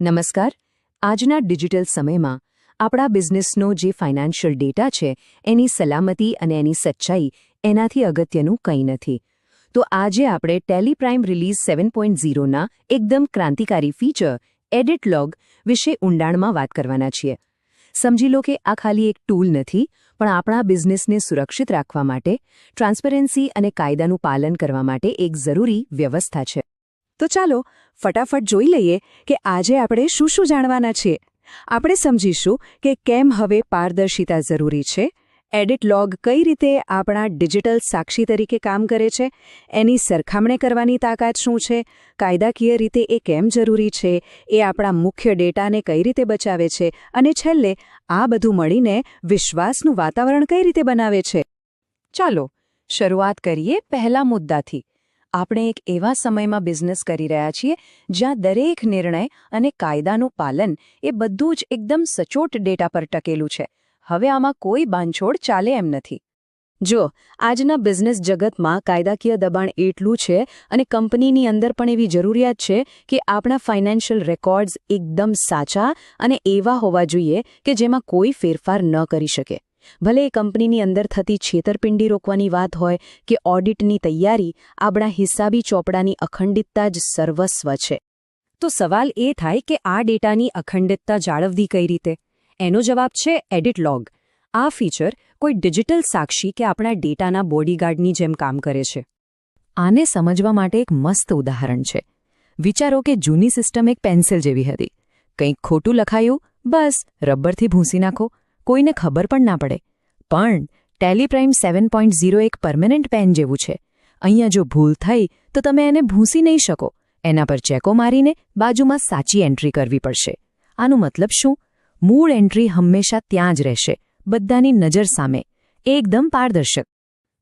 નમસ્કાર. આજના ડિજિટલ સમયમાં આપણા બિઝનેસનો જે ફાઇનાન્શિયલ ડેટા છે, એની સલામતી અને એની સચ્ચાઈ એનાથી અગત્યનું કંઈ નથી. તો આજે આપણે ટેલિપ્રાઇમ રિલીઝ સેવન પોઈન્ટ ઝીરોના એકદમ ક્રાંતિકારી ફીચર, એડિટ લોગ વિશે ઊંડાણમાં વાત કરવાના છીએ. સમજી લો કે આ ખાલી એક ટૂલ નથી, પણ આપણા બિઝનેસને સુરક્ષિત રાખવા માટે, ટ્રાન્સપરન્સી અને કાયદાનું પાલન કરવા માટે એક જરૂરી વ્યવસ્થા છે. તો ચાલો ફટાફટ જોઈ લઈએ કે આજે આપણે શું શું જાણવાના છીએ આપણે સમજીશું કે કેમ હવે પારદર્શિતા જરૂરી છે. એડિટ લોગ કઈ રીતે આપણા ડિજિટલ સાક્ષી તરીકે કામ કરે છે? એની સરખામણી કરવાની તાકાત શું છે? કાયદાકીય રીતે એ કેમ જરૂરી છે? એ આપણા મુખ્ય ડેટાને કઈ રીતે બચાવે છે? અને છેલ્લે આ બધું મળીને વિશ્વાસનું વાતાવરણ કઈ રીતે બનાવે છે? ચાલો, શરૂઆત કરીએ પહેલા મુદ્દાથી. આપણે એક એવા સમયમાં બિઝનેસ કરી રહ્યા છીએ, જ્યાં દરેક નિર્ણય અને કાયદાનું પાલન એ બધું જ એકદમ સચોટ ડેટા પર ટકેલું છે. હવે આમાં કોઈ બાંધછોડ ચાલે એમ નથી. જો, આજના બિઝનેસ જગતમાં કાયદાકીય દબાણ એટલું છે અને કંપનીની અંદર પણ એવી જરૂરિયાત છે કે આપણા ફાઇનાન્શિયલ રેકોર્ડ્સ એકદમ સાચા અને એવા હોવા જોઈએ કે જેમાં કોઈ ફેરફાર ન કરી શકે. ભલે એ કંપનીની અંદર થતી છેતરપિંડી રોકવાની વાત હોય કે ઓડિટની તૈયારી, આપણા હિસાબી ચોપડાની અખંડિતતા જ સર્વસ્વ છે. તો સવાલ એ થાય કે આ ડેટાની અખંડિતતા જાળવવી કઈ રીતે? એનો જવાબ છે એડિટ લોગ. આ ફીચર કોઈ ડિજિટલ સાક્ષી કે આપણા ડેટાના બોડીગાર્ડની જેમ કામ કરે છે. આને સમજવા માટે એક મસ્ત ઉદાહરણ છે. વિચારો કે જૂની સિસ્ટમ એક પેન્સિલ જેવી હતી. કંઈક ખોટું લખાયું, બસ, રબરથી ભૂંસી નાખો. કોઈને ખબર પણ ના પડે. પણ ટેલિપ્રાઇમ સેવન પોઈન્ટ ઝીરો એક પરમેનન્ટ પેન જેવું છે. અહીંયા જો ભૂલ થઈ, તો તમે એને ભૂંસી નહીં શકો. એના પર ચેકો મારીને બાજુમાં સાચી એન્ટ્રી કરવી પડશે. આનું મતલબ શું? મૂળ એન્ટ્રી હંમેશા ત્યાં જ રહેશે, બધાની નજર સામે. એકદમ પારદર્શક.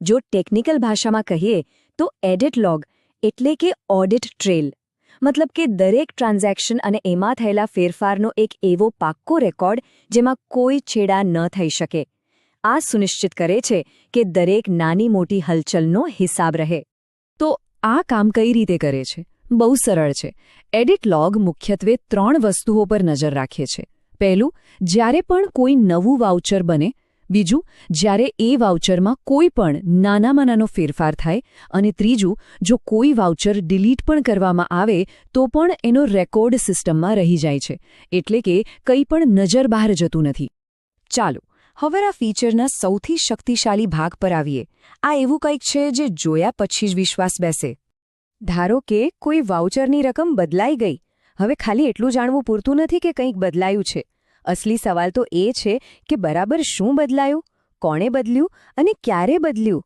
જો ટેકનિકલ ભાષામાં કહીએ, તો એડિટ લોગ એટલે કે ઓડિટ ટ્રેલ. મતલબ કે દરેક ટ્રાન્ઝેક્શન અને એમાં થયેલા ફેરફારનો એક એવો પાક્કો રેકોર્ડ જેમાં કોઈ છેડા ન થઈ શકે. આ સુનિશ્ચિત કરે છે કે દરેક નાની મોટી હલચલનો હિસાબ રહે. તો આ કામ કઈ રીતે કરે છે? બહુ સરળ છે. એડિટ લોગ મુખ્યત્વે ત્રણ વસ્તુઓ પર નજર રાખે છે. પહેલું, જ્યારે પણ કોઈ નવું વાઉચર બને બીજું, જ્યારે એ વાઉચરમાં કોઈ પણ નાનામાં નાનો ફેરફાર થાય અને ત્રીજું, જો કોઈ વાઉચર ડિલીટ પણ કરવામાં આવે, તો પણ એનો રેકોર્ડ સિસ્ટમમાં રહી જાય છે, એટલે કે કંઈ પણ નજર બહાર જતું નથી. ચાલો, હવે આ ફીચરના સૌથી શક્તિશાળી ભાગ પર આવીએ. આ એવું કંઈક છે જે જોયા પછી જ વિશ્વાસ બેસે. ધારો કે કોઈ વાઉચરની રકમ બદલાઈ ગઈ. હવે ખાલી એટલું જાણવું પૂરતું નથી કે કંઈક બદલાયું છે. અસલી સવાલ તો એ છે કે બરાબર શું બદલાયું? કોણે બદલ્યું અને ક્યારે બદલ્યું?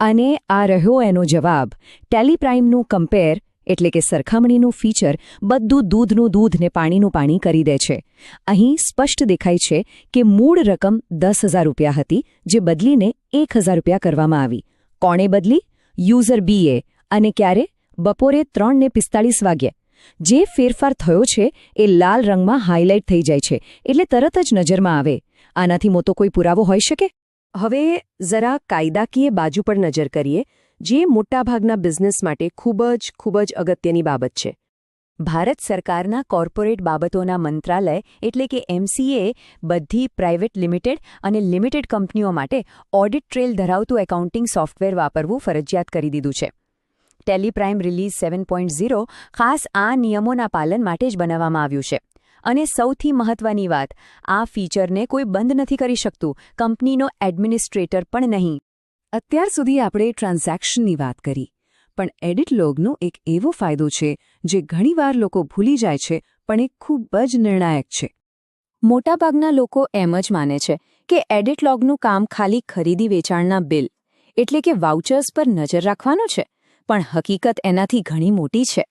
અને આ રહ્યો એનો જવાબ. ટેલિપ્રાઇમનું કમ્પેર એટલે કે સરખામણીનું ફીચર બધું દૂધનું દૂધ ને પાણીનું પાણી કરી દે છે. અહીં સ્પષ્ટ દેખાય છે કે મૂળ રકમ દસ હજાર રૂપિયા હતી, જે બદલીને એક હજાર રૂપિયા કરવામાં આવી. કોણે બદલી? યુઝર બીએ અને ક્યારે? બપોરે ત્રણને પિસ્તાળીસ વાગ્યે. જે ફેરફાર થયો છે એ લાલ રંગમાં હાઇલાઇટ થઈ જાય છે, એટલે તરત જ નજરમાં આવે. આનાથી મોટો કોઈ પુરાવો હોઈ શકે? હવે જરા કાયદાકીય બાજુ પર નજર કરીએ, જે મોટાભાગના બિઝનેસ માટે ખૂબ જ ખૂબ જ અગત્યની બાબત છે. ભારત સરકારના કોર્પોરેટ બાબતોના મંત્રાલય એટલે કે એમસીએ બધી પ્રાઇવેટ લિમિટેડ અને લિમિટેડ કંપનીઓ માટે ઓડિટ ટ્રેલ ધરાવતું એકાઉન્ટિંગ સોફ્ટવેર વાપરવું ફરજિયાત કરી દીધું છે. ટેલિપ્રાઇમ રિલીઝ સેવન ખાસ આ નિયમોના પાલન માટે જ બનાવવામાં આવ્યું છે. અને સૌથી મહત્વની વાત, આ ફીચરને કોઈ બંધ નથી કરી શકતું, કંપનીનો એડમિનિસ્ટ્રેટર પણ નહીં. અત્યાર સુધી આપણે ટ્રાન્ઝેક્શનની વાત કરી, પણ એડિટ લોગનો એક એવો ફાયદો છે, જે ઘણીવાર લોકો ભૂલી જાય છે, પણ એ ખૂબ જ નિર્ણાયક છે. મોટાભાગના લોકો એમ જ માને છે કે એડિટ લોગનું કામ ખાલી ખરીદી વેચાણના બિલ, એટલે કે વાઉચર્સ પર નજર રાખવાનું છે. પણ હકીકત એનાથી ઘણી મોટી છે.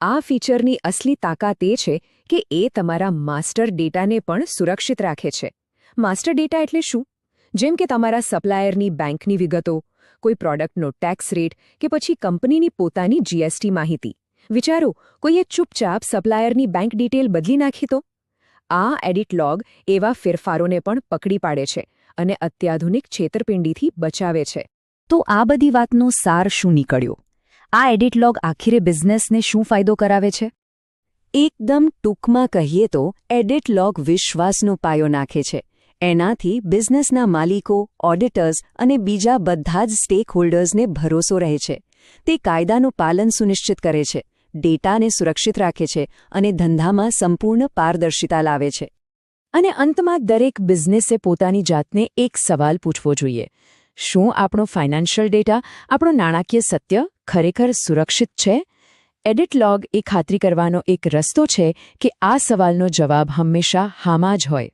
આ ફીચરની અસલી તાકાત એ છે કે એ તમારા માસ્ટર ડેટાને પણ સુરક્ષિત રાખે છે. માસ્ટર ડેટા એટલે શું? જેમ કે તમારા સપ્લાયરની બેંકની વિગતો, કોઈ પ્રોડક્ટનો ટેક્સ રેટ કે પછી કંપનીની પોતાની જીએસટી માહિતી. વિચારો, કોઈએ ચૂપચાપ સપ્લાયરની બેંક ડિટેલ બદલી નાખી તો? આ એડિટ લોગ એવા ફેરફારોને પણ પકડી પાડે છે અને અત્યાધુનિક છેતરપિંડીથી બચાવે છે. તો આ બધી વાતનો સાર શું નીકળ્યો? આ એડિટ લોગ આખીરે બિઝનેસને શું ફાયદો કરાવે છે? એકદમ ટૂંકમાં કહીએ તો, એડિટ લોગ વિશ્વાસનો પાયો નાખે છે. એનાથી બિઝનેસના માલિકો, ઓડિટર્સ અને બીજા બધા જ સ્ટેક હોલ્ડર્સને ભરોસો રહે છે. તે કાયદાનું પાલન સુનિશ્ચિત કરે છે, ડેટાને સુરક્ષિત રાખે છે અને ધંધામાં સંપૂર્ણ પારદર્શિતા લાવે છે. અને અંતમાં દરેક બિઝનેસે પોતાની જાતને એક સવાલ પૂછવો જોઈએ. શું આપણો ફાઇનાન્શિયલ ડેટા, આપણો નાણાકીય સત્ય ખરેખર સુરક્ષિત છે? એડિટ લોગ એ ખાતરી કરવાનો એક રસ્તો છે કે આ સવાલનો જવાબ હંમેશા હામાં જ હોય.